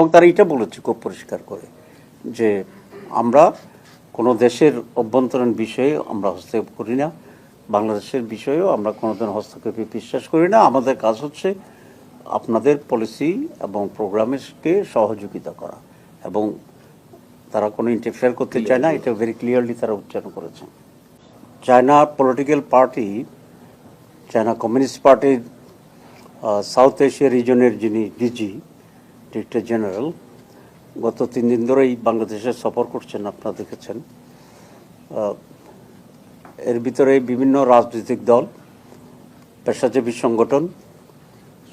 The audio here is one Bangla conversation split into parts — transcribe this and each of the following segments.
এবং তারা এটা বলেছে খুব পরিষ্কার করে যে আমরা কোনো দেশের অভ্যন্তরীণ বিষয়ে আমরা হস্তক্ষেপ করি না বাংলাদেশের বিষয়েও আমরা কোনোদিন হস্তক্ষেপে বিশ্বাস করি না। আমাদের কাজ হচ্ছে আপনাদের পলিসি এবং প্রোগ্রামকে সহযোগিতা করা এবং তারা কোনো ইন্টারফেয়ার করতে চায় না। এটা ভেরি ক্লিয়ারলি তারা উচ্চারণ করেছেন China political party China communist পার্টির সাউথ এশিয়া রিজনের যিনি ডিজি ডিরেক্টর জেনারেল, গত তিন দিন ধরেই বাংলাদেশে সফর করছেন, আপনারা দেখেছেন। এর ভিতরে বিভিন্ন রাজনৈতিক দল, পেশাজীবী সংগঠন,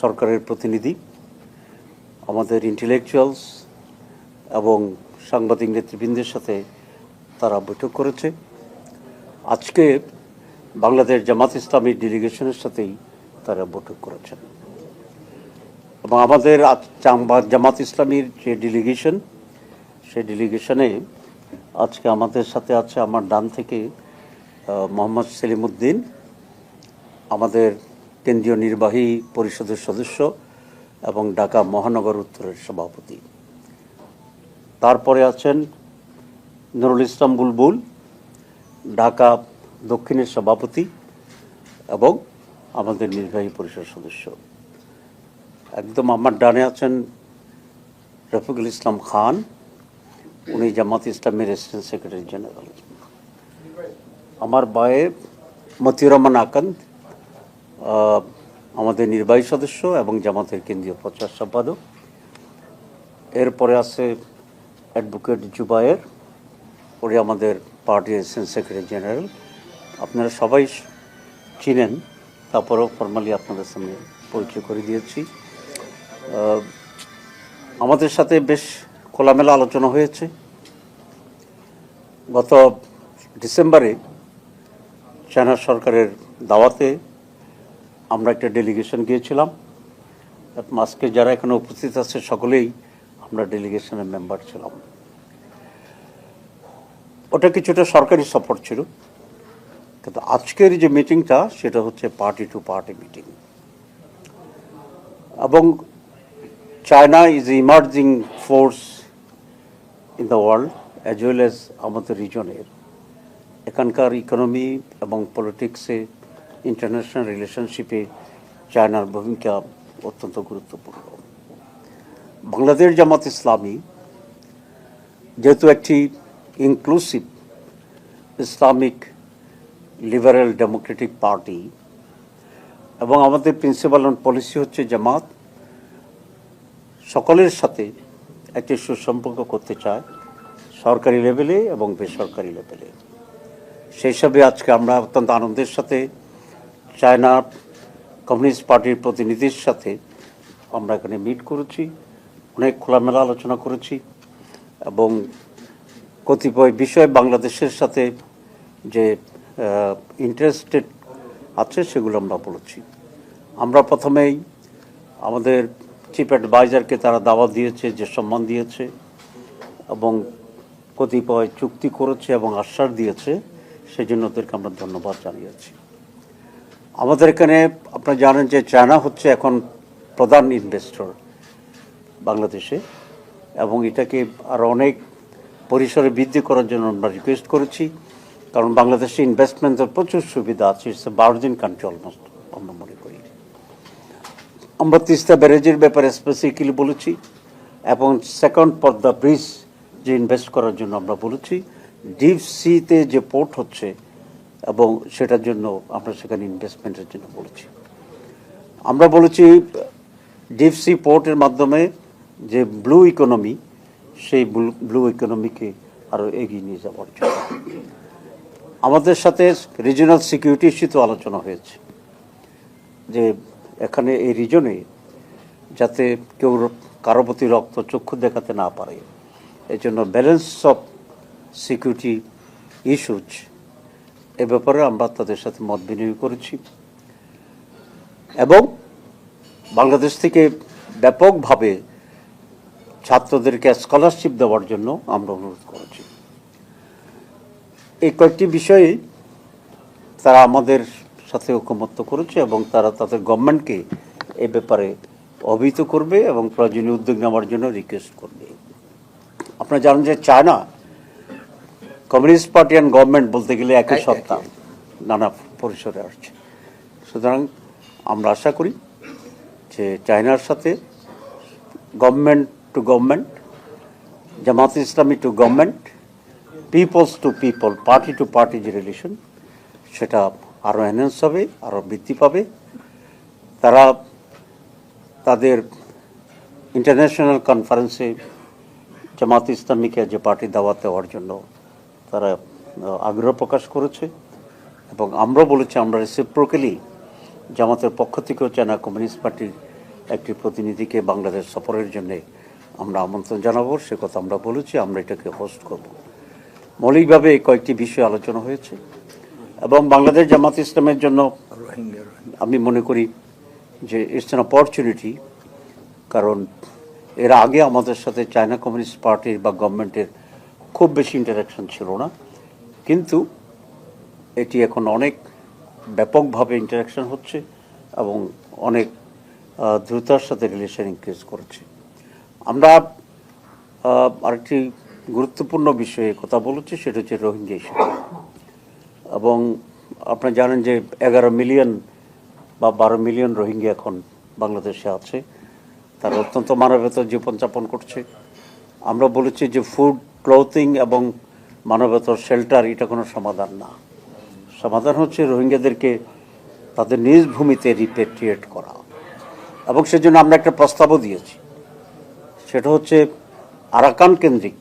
সরকারের প্রতিনিধি, আমাদের ইন্টেলেকচুয়ালস এবং সাংবাদিক নেতৃবৃন্দের সাথে তারা বৈঠক করেছে। আজকে বাংলাদেশ জামাত ইসলামী ডেলিগেশনের সাথেই তারা বৈঠক করেছেন। এবং আমাদের জামাত ইসলামীর যে ডেলিগেশন সেই ডেলিগেশনে আজকে আমাদের সাথে আছে আমার ডান থেকে মোহাম্মদ সেলিমউদ্দিন আমাদের কেন্দ্রীয় নির্বাহী পরিষদের সদস্য এবং ঢাকা মহানগর উত্তরের সভাপতি। তারপরে আছেন নুরুল ইসলাম বুলবুল, ঢাকা দক্ষিণের সভাপতি এবং আমাদের নির্বাহী পরিষদ সদস্য। একদম আমার ডানে আছেন রফিকুল ইসলাম খান। উনি জামাত ইসলামের রেসিডেন্ট সেক্রেটারি জেনারেল আমার বায়ে মতিউর রহমান আকান্ত আমাদের নির্বাহী সদস্য এবং জামাতের কেন্দ্রীয় প্রচার সম্পাদক। এরপরে আছে অ্যাডভোকেট জুবায়ের, উনি আমাদের পার্টির অ্যাসিস্ট্যান্ট সেক্রেটারি জেনারেল আপনারা সবাই চিনেন, তারপরেও ফর্মালি আপনাদের সামনে পরিচয় করে দিয়েছি। আমাদের সাথে বেশ খোলামেলা আলোচনা হয়েছে। গত ডিসেম্বরে চায়না সরকারের দাওয়াতে আমরা একটা ডেলিগেশন গিয়েছিলাম। আজকে যারা এখানে উপস্থিত আছে সকলেই আমরা ডেলিগেশনের মেম্বার ছিলাম। ওটা কিছুটা সরকারি সফর ছিল। কিন্তু আজকের যে মিটিংটা সেটা হচ্ছে পার্টি টু পার্টি মিটিং এবং China is emerging force in the world as well as আমাদের রিজনের এখানকার ইকোনমি এবং পলিটিক্সে ইন্টারন্যাশনাল রিলেশনশিপে চায়নার ভূমিকা অত্যন্ত গুরুত্বপূর্ণ বাংলাদেশ জামাত ইসলামী যেহেতু একটি inclusive Islamic liberal democratic party এবং আমাদের প্রিন্সিপাল পলিসি হচ্ছে জামাত সকলের সাথে একটি সুসম্পর্ক করতে চায়, সরকারি লেভেলে এবং বেসরকারি লেভেলে। সেই হিসাবে আজকে আমরা অত্যন্ত আনন্দের সাথে চায়না কমিউনিস্ট পার্টির প্রতিনিধির সাথে আমরা এখানে মিট করেছি, অনেক খোলামেলা আলোচনা করেছি এবং কতিপয় বিষয় বাংলাদেশের সাথে যে ইন্টারেস্টেড আছে সেগুলো আমরা বলেছি। আমরা প্রথমেই আমাদের চিফ অ্যাডভাইজারকে তারা দাওয়াত দিয়েছে, যে সম্মান দিয়েছে এবং কতিপয় চুক্তি করেছে এবং আশ্বাস দিয়েছে সেই জন্য ওদেরকে আমরা ধন্যবাদ জানিয়েছি। আমাদের এখানে আপনারা জানেন যে চায়না হচ্ছে এখন প্রধান ইনভেস্টর বাংলাদেশে এবং এটাকে আরও অনেক পরিসরে বৃদ্ধি করার জন্য আমরা রিকোয়েস্ট করেছি, কারণ বাংলাদেশে ইনভেস্টমেন্টের প্রচুর সুবিধা আছে it's a virgin country almost আমরা মনে করি। আমরা তিস্তা ব্যারেজের ব্যাপারে স্পেসিফিক্যালি বলেছি, এবং সেকেন্ড পদ্মা ব্রিজ যে ইনভেস্ট করার জন্য আমরা বলেছি ডিপ সিতে যে পোর্ট হচ্ছে, এবং সেটার জন্য আমরা সেখানে ইনভেস্টমেন্টের জন্য বলেছি। আমরা বলেছি ডিপ সি পোর্টের মাধ্যমে যে ব্লু ইকোনমি সেই ব্লু ইকোনমিকে আরও এগিয়ে নিয়ে যাওয়ার জন্য। আমাদের সাথে রিজিনাল সিকিউরিটি ইস্যুতে আলোচনা হয়েছে। যে এখানে এই রিজনে যাতে কেউ কারও প্রতি রক্ত চক্ষু দেখাতে না পারে। এই জন্য ব্যালেন্স অফ সিকিউরিটি ইস্যুজ এ ব্যাপারে আমরা তাদের সাথে মত বিনিময় করেছি। এবং বাংলাদেশ থেকে ব্যাপকভাবে ছাত্রদেরকে স্কলারশিপ দেওয়ার জন্য আমরা অনুরোধ করেছি। এই কয়েকটি বিষয়ে তারা আমাদের সাথে ঐকমত্য করেছে এবং তারা তাদের গভর্নমেন্টকে এ ব্যাপারে অবহিত করবে এবং প্রয়োজনীয় উদ্যোগ নেওয়ার জন্য রিকোয়েস্ট করবে। আপনারা জানেন যে China communist party and government বলতে গেলে একই একই, সত্তা নানা পরিসরে আসছে। সুতরাং আমরা আশা করি যে চায়নার সাথে government to government Jamaat Islami to government people's to people party to party যে রিলেশন সেটা আরও এনহ্যান্স হবে আরও বৃদ্ধি পাবে। তারা তাদের ইন্টারন্যাশনাল কনফারেন্সে জামাত ইসলামীকে যে পার্টি দাওয়াত দেওয়ার জন্য তারা আগ্রহ প্রকাশ করেছে এবং আমরা বলেছি আমরা রেসিপ্রোকেলি জামাতের পক্ষ থেকেও চায়না কমিউনিস্ট পার্টির একটি প্রতিনিধিকে বাংলাদেশ সফরের জন্যে আমরা আমন্ত্রণ জানাব। সে কথা আমরা বলেছি, আমরা এটাকে হোস্ট করব। মৌলিকভাবে কয়েকটি বিষয় আলোচনা হয়েছে। এবং বাংলাদেশ জামাত ইসলামের জন্য আমি মনে করি যে ইটস অ্যান অপরচুনিটি কারণ এর আগে আমাদের সাথে চায়না কমিউনিস্ট পার্টির বা গভর্নমেন্টের খুব বেশি ইন্টারাকশন ছিল না। কিন্তু এটি এখন অনেক ব্যাপকভাবে ইন্টারাকশন হচ্ছে এবং অনেক আহ, দ্রুততার সাথে রিলেশন ইনক্রিজ করেছে। আমরা আরেকটি গুরুত্বপূর্ণ বিষয়ে কথা বলেছি সেটা হচ্ছে রোহিঙ্গা ইস্যু এবং আপনারা জানেন যে এগারো মিলিয়ন বা বারো মিলিয়ন রোহিঙ্গা এখন বাংলাদেশে আছে। তারা অত্যন্ত মানবতার জীবনযাপন করছে। আমরা বলেছি যে ফুড ক্লোথিং এবং মানবতার শেল্টার এটা কোনো সমাধান না। সমাধান হচ্ছে রোহিঙ্গাদেরকে তাদের নিজ ভূমিতে রিপেট্রিয়েট করা। এবং সেজন্য আমরা একটা প্রস্তাবও দিয়েছি। সেটা হচ্ছে আরাকান কেন্দ্রিক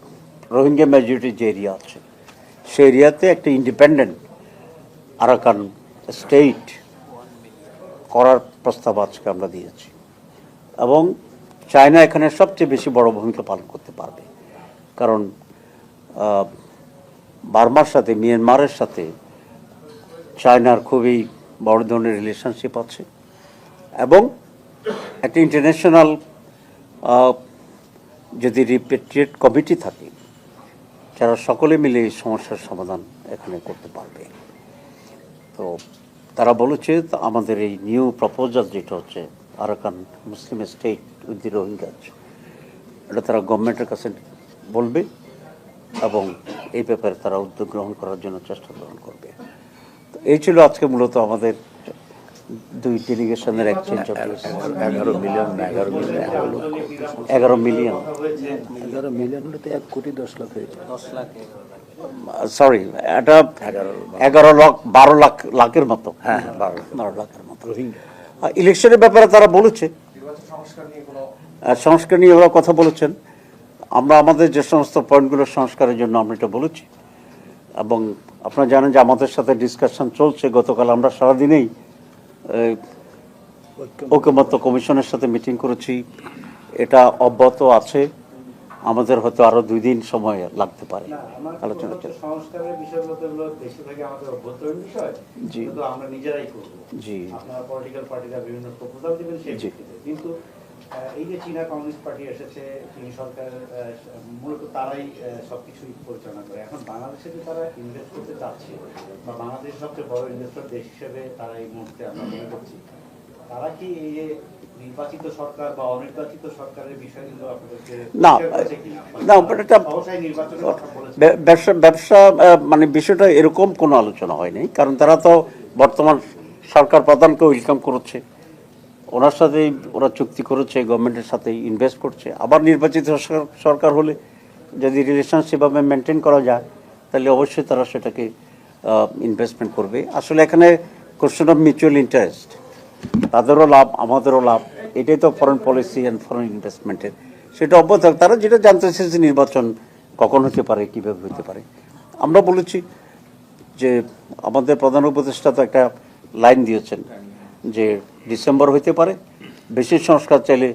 রোহিঙ্গা মেজরিটি যে এরিয়া আছে সেই এরিয়াতে একটা ইন্ডিপেন্ডেন্ট আরাকান স্টেট করার প্রস্তাব আজকে আমরা দিয়েছি। এবং চায়না এখানে সবচেয়ে বেশি বড় ভূমিকা পালন করতে পারবে। কারণ বার্মার সাথে, মিয়ানমারের সাথে চায়নার খুবই বড় ধরনের রিলেশনশিপ আছে। এবং একটা ইন্টারন্যাশনাল যদি রিপেট্রিয়েট কমিটি থাকে যারা সকলে মিলে এই সমস্যার সমাধান এখানে করতে পারবে। তো তারা বলেছে তা আমাদের এই নিউ প্রপোজাল যেটা হচ্ছে Arakan Muslim state with the Rohingyas এটা তারা গভর্নমেন্টের কাছে বলবে এবং এই ব্যাপারে তারা উদ্যোগ গ্রহণ করার জন্য চেষ্টা গ্রহণ করবে। তো এই ছিল আজকে মূলত আমাদের দুই ডেলিগেশনের এক্সচেঞ্জ অফ এগারো মিলিয়ন এগারো মিলিয়ন এগারো লক্ষ। এগারো মিলিয়ন। এগারো মিলিয়ন হলে তো এক কোটি দশ লাখ হয়ে যায় সরি এটা এগারো লাখ বারো লাখ লাখের মতো। হ্যাঁ হ্যাঁ বারো লাখের মতো। রোহিঙ্গা ইলেকশনের ব্যাপারে তারা বলেছে। সংস্কার নিয়ে ওরা কথা বলেছেন। আমরা আমাদের যে সমস্ত পয়েন্টগুলো সংস্কারের জন্য আমরা এটা বলেছি। এবং আপনারা জানেন যে আমাদের সাথে ডিসকাশন চলছে। গতকাল আমরা সারাদিনেই এই, ঐকমত্য কমিশনের সাথে মিটিং করেছি। এটা অব্যাহত আছে। আমাদের হয়তো আরও দুই দিন সময় লাগতে পারে আলোচনা চলছে সংস্কারের বিষয়গুলো তো এগুলো আমাদের অভ্যন্তরীণ বিষয় জি। কিন্তু আমরা নিজেরাই করব জি। জি। কিন্তু এই যে চীনা কমিউনিস্ট পার্টি এসেছে চীন সরকার মূলত তারাই আহ, সবকিছুই পরিচালনা করে এখন বাংলাদেশে যে তারা ইনভেস্ট করতে চাচ্ছে বা বাংলাদেশের সবচেয়ে বড় ইনভেস্টর দেশ হিসেবে তারা এই মুহূর্তে আমরা মনে করছি তারা কি এই যে নির্বাচিত সরকার বা অনির্বাচিত সরকারের বিষয়গুলো আপনাদেরকে না? না, এটা- ব্যবসা ব্যবসা মানে বিষয়টা এরকম কোনো আলোচনা হয়নি কারণ তারা তো বর্তমান সরকার প্রধানকে ওয়েলকাম করছে। ওনার সাথেই ওরা চুক্তি করেছে গভর্নমেন্টের সাথে ইনভেস্ট করছে। আবার নির্বাচিত সর- সরকার হলে যদি রিলেশন সেভাবে মেনটেন করা যায় তাহলে অবশ্যই তারা সেটাকে ইনভেস্টমেন্ট করবে। আসলে এখানে কোশ্চেন অফ মিউচুয়াল ইন্টারেস্ট তাদেরও লাভ, আমাদেরও লাভ। এটাই তো ফরেন পলিসি অ্যান্ড ফরেন ইনভেস্টমেন্টের সেটা অব্যাহত। তারা যেটা জানতে চাইছে নির্বাচন কখন হতে পারে, কীভাবে হতে পারে। আমরা বলেছি যে আমাদের প্রধান উপদেষ্টা তো একটা লাইন দিয়েছেন যে ডিসেম্বর হইতে পারে, বেশি সংস্কার চাইলে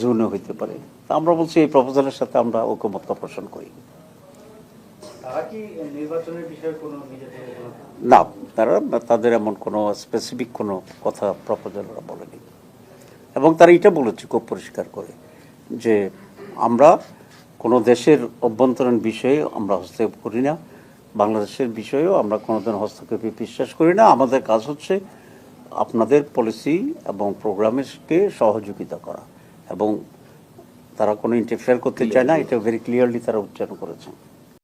জুনে হইতে পারে। তা আমরা বলছি এই প্রপোজালের সাথে আমরা ঐকমত্য পোষণ করি। তারা কি নির্বাচনের বিষয়ে কোনো না, তারা তাদের এমন কোনো স্পেসিফিক কোনো কথা প্রপোজাল ওরা বলেনি। এবং তারা এটা বলেছে খুব পরিষ্কার করে যে আমরা কোনো দেশের অভ্যন্তরীণ বিষয়ে আমরা হস্তক্ষেপ করি না, বাংলাদেশের বিষয়েও আমরা কোনোদিন হস্তক্ষেপে বিশ্বাস করি না। আমাদের কাজ হচ্ছে আপনাদের পলিসি এবং প্রোগ্রামেরকে সহযোগিতা করা এবং তারা কোনো ইন্টারফেয়ার করতে চায় না, এটা ভেরি ক্লিয়ারলি তারা উচ্চারণ করেছে।